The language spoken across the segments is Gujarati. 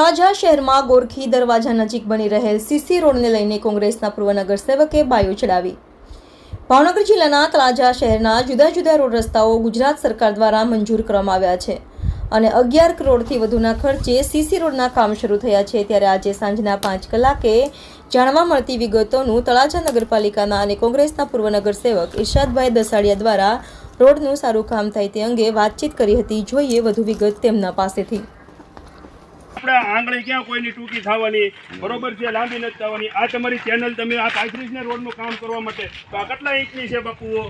તળાજા શહેરમાં ગોરખી દરવાજા નજીક બની રહેલ સીસી રોડને લઈને કોંગ્રેસના પૂર્વ નગરસેવકે બાયો ચડાવી. ભાવનગર જિલ્લાના તળાજા શહેરના જુદા જુદા રોડ રસ્તાઓ ગુજરાત સરકાર દ્વારા મંજૂર કરવામાં આવ્યા છે અને અગિયાર કરોડથી વધુના ખર્ચે સીસી રોડના કામ શરૂ થયા છે ત્યારે આજે સાંજના પાંચ કલાકે જાણવા મળતી વિગતોનું તળાજા નગરપાલિકાના અને કોંગ્રેસના પૂર્વ નગરસેવક ઇરશાદભાઈ દસાડિયા દ્વારા રોડનું સારું કામ થાય તે અંગે વાતચીત કરી હતી. જોઈએ વધુ વિગત તેમના પાસેથી. આપણે આંગળી ક્યાં કોઈની ટૂંકી થવાની બરોબર છે લાંબી નથી થવાની. આ તમારી ચેનલ તમે આ પાંત્રીસને રોડનું કામ કરવા માટે તો આ કેટલા ઇંચની છે બાપુઓ?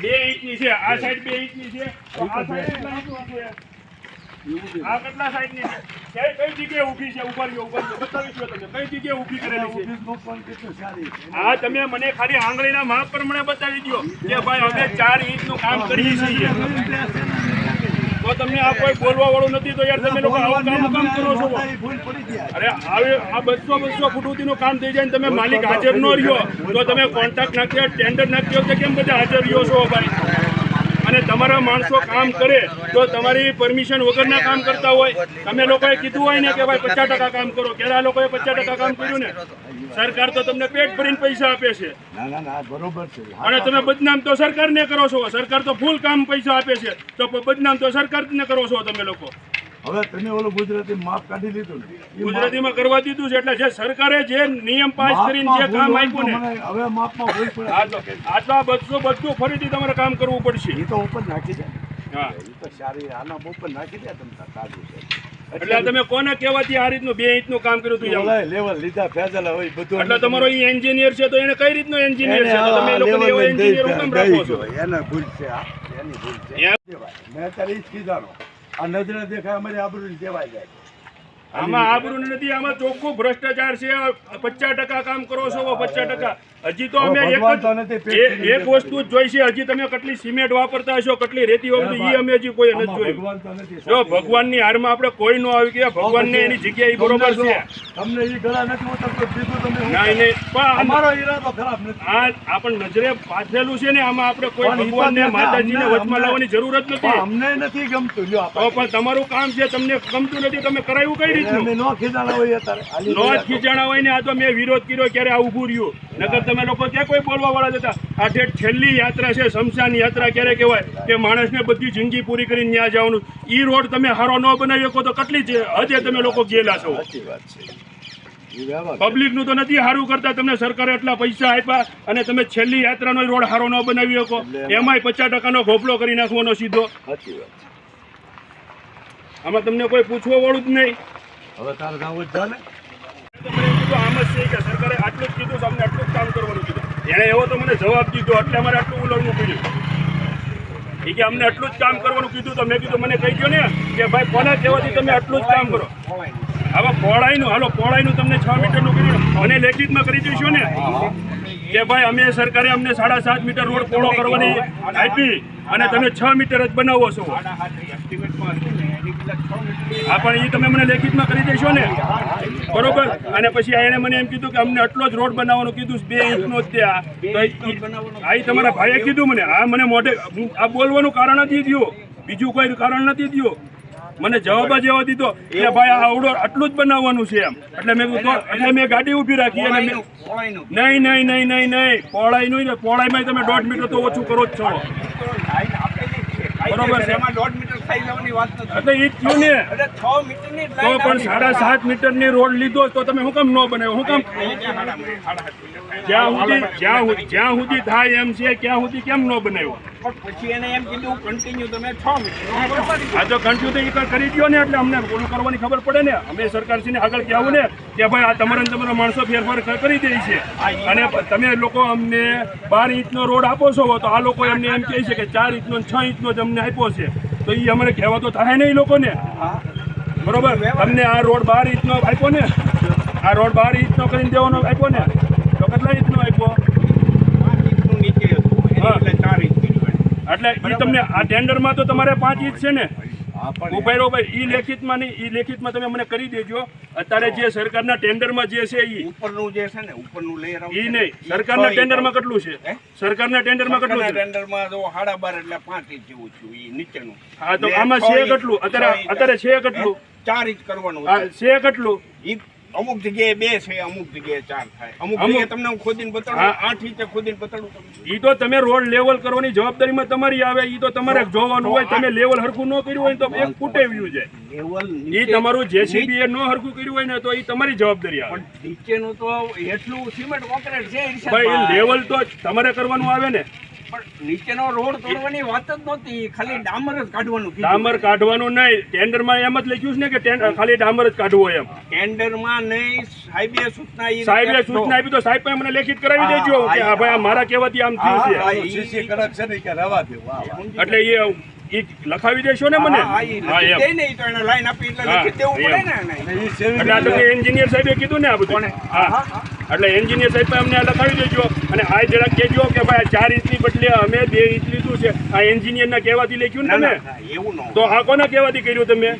બે ઇંચની છે આ સાઈડ બે ઇંચની છે તો આ સાઈડ કેટલા ઇંચની છે? આ કેટલા સાઈડની છે? કઈ કઈ જગ્યાએ ઊભી છે? ઉપર રહ્યો બતાવી દો કઈ જગ્યાએ ઊભી કરેલી છે? આ તમે મને ખાલી આંગળીના માપ પ્રમાણે બતાવી દો કે ભાઈ અમે ચાર ઇંચનું કામ કરીએ છીએ. તો તમને આ કોઈ બોલવા વાળું નથી તો યાર તમે લોકો આવું કામ કામ કરો છો. અરે આવે આ બસો બસો ફૂટ કામ થઈ જાય ને તમે માલિક હાજર ન રહ્યો તો તમે કોન્ટ્રાક્ટ નાખ્યો ટેન્ડર નાખ્યો તો કેમ બધા હાજર રહ્યો છો ભાઈ અને તમારા માણસો કામ કરે તો તમારી પરમિશન વગરના કામ કરતા હોય. તમે લોકોએ કીધું હોય ને કે ભાઈ પચાસ ટકા કામ કરો ક્યારે આ લોકોએ પચાસ ટકા કામ કર્યું ને. સરકાર તો તમને પેટ ભરીને પૈસા આપે છે. ના ના ના બરોબર છે. અને તમે બદનામ તો સરકારને કરો છો. સરકાર તો ફૂલ કામ પૈસા આપે છે. તો બદનામ તો સરકારને કરો છો તમે લોકો. હવે તમે ઓલું ગુજરાતી માપ કાઢી દીધું ને. ગુજરાતીમાં કરવા દીધું છે એટલે જે સરકારે જે નિયમ પાસ કરીને જે કામ આપ્યું ને હવે માપમાં ભૂલ પડે. આટલા બધું બધું ફરીથી તમારે કામ કરવું પડશે. એ તો ઉપર નાખી દે. હા. એ તો સારી આના ઉપર નાખી દે તમે તાર છે. એટલે તમે કોને કહેવાથી આ રીતનું બે ઇંચનું કામ કર્યું હતું? લેવલ લીધા ફેજલ હોય બધું એટલે તમારો ઈ એન્જિનિયર છે તો એને કઈ રીતનું એન્જિનિયર છે? તો તમે લોકો એવો એન્જિનિયર હું કેમ રાખો છો? એને ભૂલ છે આ એની ભૂલ છે. મેં ઈ જ કીધાનો આ નજરે દેખાય અમારી આબરૂ દેવાય જાય. આમાં આબરૂ નથી આમાં ચોખ્ખું ભ્રષ્ટાચાર છે. પચાસ ટકા કામ કરો છો પચાસ ટકા. હજી તો અમે એક જ એક વસ્તુ જ જોઈ છે હજી તમે કેટલી સિમેન્ટ વાપરતા હશો કેટલી રેતી વાપરતા એ અમે હજી કોઈ નથી જોયું. ભગવાનની નથી જો ભગવાનની હારમાં આપણે કોઈ ન આવી ગયા ભગવાનને એની જગ્યા ઈ બરોબર છે. તમને એ ગળા નથી ઉતરતો બીજું તમે નહીં નહીં પણ અમારો ઈરાદો ખરાબ નથી. આ આપણ નજરે પાથરેલું છે ને આમાં આપણે કોઈ ભગવાનને માતાજીને વચમાં લાવવાની જરૂર જ નથી. અમને નથી ગમતું જો પણ તમારું કામ છે તમને ગમતું નથી તમે કરાયું કઈ રીતનું? નો ખીજાણા હોય અત્યારે નો ખીજાણા હોય ને આ તો મેં વિરોધ કર્યો ક્યારે આ ઊભું રહ્યું? નકર તમે લોકો ક્યાં કોઈ બોલવા વાળા જતા આ જે છેલ્લી યાત્રા છે શમશાન યાત્રા ક્યારે કહેવાય? કે માણસને બધી જિંદગી પૂરી કરીને ત્યાં જવાનું. એ રોડ તમે હારો ન બનાવી શકો તો કેટલી છે હજે તમે લોકો ગયેલા છો. સાચી વાત છે. ઈ વ્યવહાર. પબ્લિકનું તો નથી સારું કરતા તમને સરકારે એટલા પૈસા આપ્યા અને તમે છેલ્લી યાત્રાનો રોડ હારો ન બનાવી શકો. એમાંય પચાસ ટકાનો ઘોપલો કરી નાખવાનો સીધો. આમાં તમને કોઈ પૂછવા વાળું જ નહીં. હવે તારે જાવું જ જાને કીધું, આમ જ છે કે સરકારે આટલું જ કીધું અમને આટલું જ કામ કરવાનું કીધું. એણે એવો તો મને જવાબ દીધો, એટલે અમારે આટલું ઉલળવું પડ્યું. એ કે, અમને આટલું જ કામ કરવાનું કીધું તો મેં કીધું, મને કહી દો ને કે ભાઈ, કોના કહેવાથી તમે આટલું જ કામ કરો? હવે પહોળાઈનું, હાલો, પહોળાઈનું તમને છ મીટરનું કીધું, મને લેખિતમાં કરી દઈશું ને. કે ભાઈ અમે સરકારે અમને સાડા સાત મીટર રોડ પહોળો કરવાની આપી અને તમે છ મીટર જ બનાવો છો. હા પણ એ તમે મને લેખિતમાં કરી દેશો ને. બરોબર? અને પછી એણે મને એમ કીધું કે અમને આટલો જ રોડ બનાવવાનું કીધું બે ઇંચનો જ ત્યાં. આ તમારા ભાઈએ કીધું મને. આ મને મોઢે આ બોલવાનું કારણ નથી થયું. બીજું કોઈ કારણ નથી થયું. મને જવાબ જ એવો દીધો કે ભાઈ આ આવડો આટલું જ બનાવવાનું છે એમ. એટલે મેં કીધું એટલે મેં ગાડી ઊભી રાખી અને નહીં નહીં નહીં નહીં નહીં. પહોળાઈ નહીં ને પહોળાઈમાં તમે દોઢ મીટર તો ઓછું કરો જ છો. બરોબર છે. એટલે એ થયું ને. તો પણ સાડા સાત મીટરની રોડ લીધો તો તમે કામ ન બનાવ્યો શું કામ જ્યાં સુધી જ્યાં સુધી થાય એમ છે ત્યાં સુધી કેમ ન બનાવ્યો? પણ પછી એને એમ કીધું કન્ટિન્યુ તમે છ મિનિટ આ તો કન્ટિન્યુ તો કરી દો ને એટલે અમને ઓલું કરવાની ખબર પડે ને. અમે સરકારશ્રીને આગળ કહેવું ને કે ભાઈ આ તમારા તમારા માણસો ફેરફાર કરી દે છે. અને તમે લોકો અમને બાર ઇંચનો રોડ આપો છો તો આ લોકો એમને એમ કહે છે કે ચાર ઇંચનો છ ઇંચનો જ અમને આપ્યો છે. તો એ અમારે કહેવા તો થાય ને એ લોકોને. બરોબર? અમને આ રોડ બાર ઇંચનો આપ્યો ને. આ રોડ બાર ઇંચનો કરીને દેવાનો આપ્યો ને. તો કેટલા ઇંચનો આપ્યો? હા. એટલે ચાર ઇંચ કર્યું એને. એટલે એ તમને આ ટેન્ડરમાં તો તમારે પાંચ ઇંચ છે ને? રહો ભાઈ ઈ લેખિતમાં નહીં ઈ લેખિતમાં તમે મને કરી દેજો. અત્યારે જે સરકારના ટેન્ડરમાં જે છે ઈ. ઉપરનું જે છે ને ઉપરનું ઈ નહીં સરકારના ટેન્ડરમાં કેટલું છે? સરકારના ટેન્ડરમાં કેટલું છે? ટેન્ડરમાં જો સાડા બાર એટલે પાંચ ઇંચ જેવું થયું ઈ નીચેનું. હા તો આમાં છે કેટલું? અત્યારે અત્યારે છે કેટલું? ચાર ઇંચ કરવાનું છે કેટલું? ઈ અમુક જગ્યાએ બે છે અમુક જગ્યાએ ચાર થાય. અમુક જગ્યાએ તમને હું ખોદીને બતાડું. આઠ ઇંચે ખોદીને બતાડું ઈ તો તમે રોડ લેવલ કરવાની જવાબદારીમાં તમારી આવે ઈ તો તમારે જોવાનું હોય તમે લેવલ હરખું ન કર્યું હોય તો એક ફૂટે વ્યૂ છે. ઈ તમારું જેસીબી એ ન હરખું કર્યું હોય ને તો ઈ તમારી જવાબદારી આવે. પણ નીચેનું તો એટલું સિમેન્ટ કોન્ક્રીટ છે ભાઈ ઈર્ષાદભાઈ. લેવલ તો તમારે કરવાનું આવે ને. પણ નીચેનો રોડ તોડવાની વાત જ નહોતી. ખાલી ડામર જ કાઢવાનું ડામર કાઢવાનું નહીં. ટેન્ડરમાં એમ જ લખ્યું છે ને કે ખાલી ડામર જ કાઢવું એમ. ટેન્ડરમાં નહીં સાહેબે સૂચના સાહેબે સૂચના આપી તો સાહેબ મને લેખિત કરાવી દેજો કે આ ભાઈ મારા કહેવાથી આમ થયું છે. કડક છે ને કે રહેવા દેવું વાહ, વાહ. એટલે એ લખાવી દેશો ને મને? હા, હા, હા હા, એન્જિનિયર સાહેબે કીધું ને આ બધું. હા. એટલે એન્જિનિયર સાહેબ અમને આ લખાવી દેજો. અને આ જરાક કહેજો કે ભાઈ ચાર ઇંચની બદલે અમે બે ઇંચ લીધું છે. આ એન્જિનિયરના કહેવાથી લખ્યું ને એવું તો આ કોના કહેવાથી કર્યું તમે?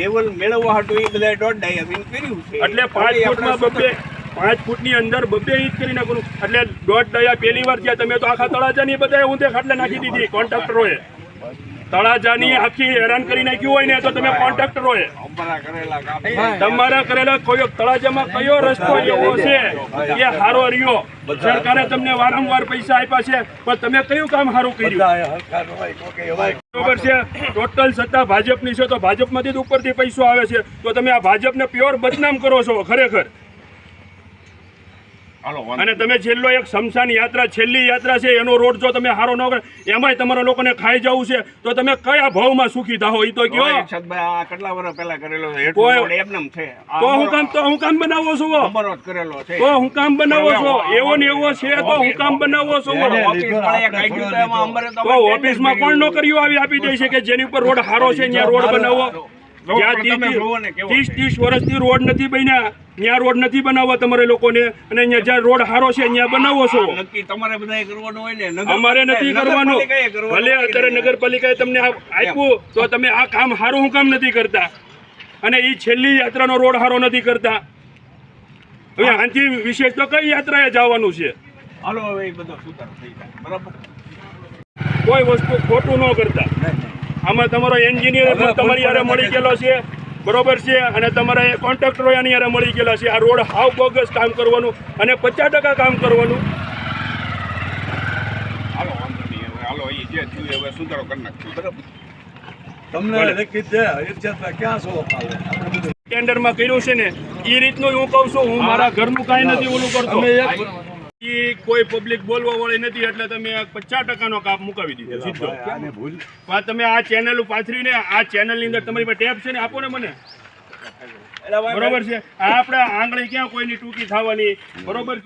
લેવલ મેળવવા હતું એ બધા દોઢ ડાયા કર્યું છે. એટલે પાંચ ફૂટમાં બબે પાંચ ફૂટની અંદર બબે ઇંચ કરી નાખવાનું. એટલે દોઢ દયા પહેલી વાર જ્યાં તમે તો આખા તળાજાની બધા ઊંધે ખાટલે નાખી દીધી. કોન્ટ્રાક્ટરોએ તળાજાની આખી હેરાન કરી નાખ્યું હોય ને તો તમે કોન્ટ્રાક્ટરોએ તમારા કરેલા કયો તળાજામાં કયો રસ્તો એવો છે એ હારો રહ્યો. સરકારે તમને વારંવાર પૈસા આપ્યા છે પણ તમે કયું કામ સારું કર્યું. બરોબર છે? ટોટલ સત્તા ભાજપની છે તો ભાજપમાંથી જ ઉપરથી પૈસો આવે છે. તો તમે આ ભાજપને પ્યોર બદનામ કરો છો ખરેખર. અને તમે છેલ્લો એક શમશાન યાત્રા છેલ્લી યાત્રા છે એનો રોડ જો તમે હારો ન કરે એમાંય તમારા લોકોને ખાઈ જવું છે તો તમે કયા ભાવમાં સુખી થાઓ એ તો કયો. કેટલા વર્ષ પહેલા કરેલો છે? તો હું કામ તો હું કામ બનાવો છો કરેલો છે. તો હું કામ બનાવો છો? એવો ને એવો છે તો હું કામ બનાવો છો ઓફિસમાં કોણ કર્યું. નોકરીઓ આવી આપી દે છે કે જેની ઉપર રોડ હારો છે ત્યાં રોડ બનાવો? ત્રીસ ત્રીસ વર્ષથી રોડ નથી બન્યા ત્યાં રોડ નથી બનાવવા તમારે લોકોને અને અહીંયા જ્યાં રોડ હારો છે ત્યાં બનાવો છો. તમારે બધાએ કરવાનું હોય ને અમારે નથી કરવાનું. ભલે અત્યારે નગરપાલિકાએ તમને આપ્યું તો તમે આ કામ હારું હું કામ નથી કરતા? અને એ છેલ્લી યાત્રાનો રોડ હારો નથી કરતા? હવે આનાથી વિશેષ તો કઈ યાત્રાએ જવાનું છે? હાલો હવે એ બધો સુધારો થઈ જાય. બરાબર? કોઈ વસ્તુ ખોટું ન કરતા. આમાં તમારો એન્જિનિયર પણ તમારી યારે મળી ગયેલો છે. બરોબર છે? અને તમારા કોન્ટ્રાક્ટરો એની યારે મળી ગયેલા છે. આ રોડ હાવ બોગસ કામ કરવાનું અને પચાસ ટકા કામ કરવાનું. ટેન્ડરમાં કર્યું છે ને એ રીતનું હું કહું છું હું મારા ઘરનું કાંઈ નથી ઓલું કરતો. કોઈ પબ્લિક બોલવા વાળી નથી એટલે તમે પચાસ ટકાનો કાપ મુકાવી દીધો. સીધો. પણ તમે આ ચેનલ પાથરીને આ ચેનલની અંદર તમારી પાસે ટેપ છે ને આપો ને મને. બરોબર છે? આ આપણે આંગળી ક્યાં કોઈની ટૂંકી થવાની? બરોબર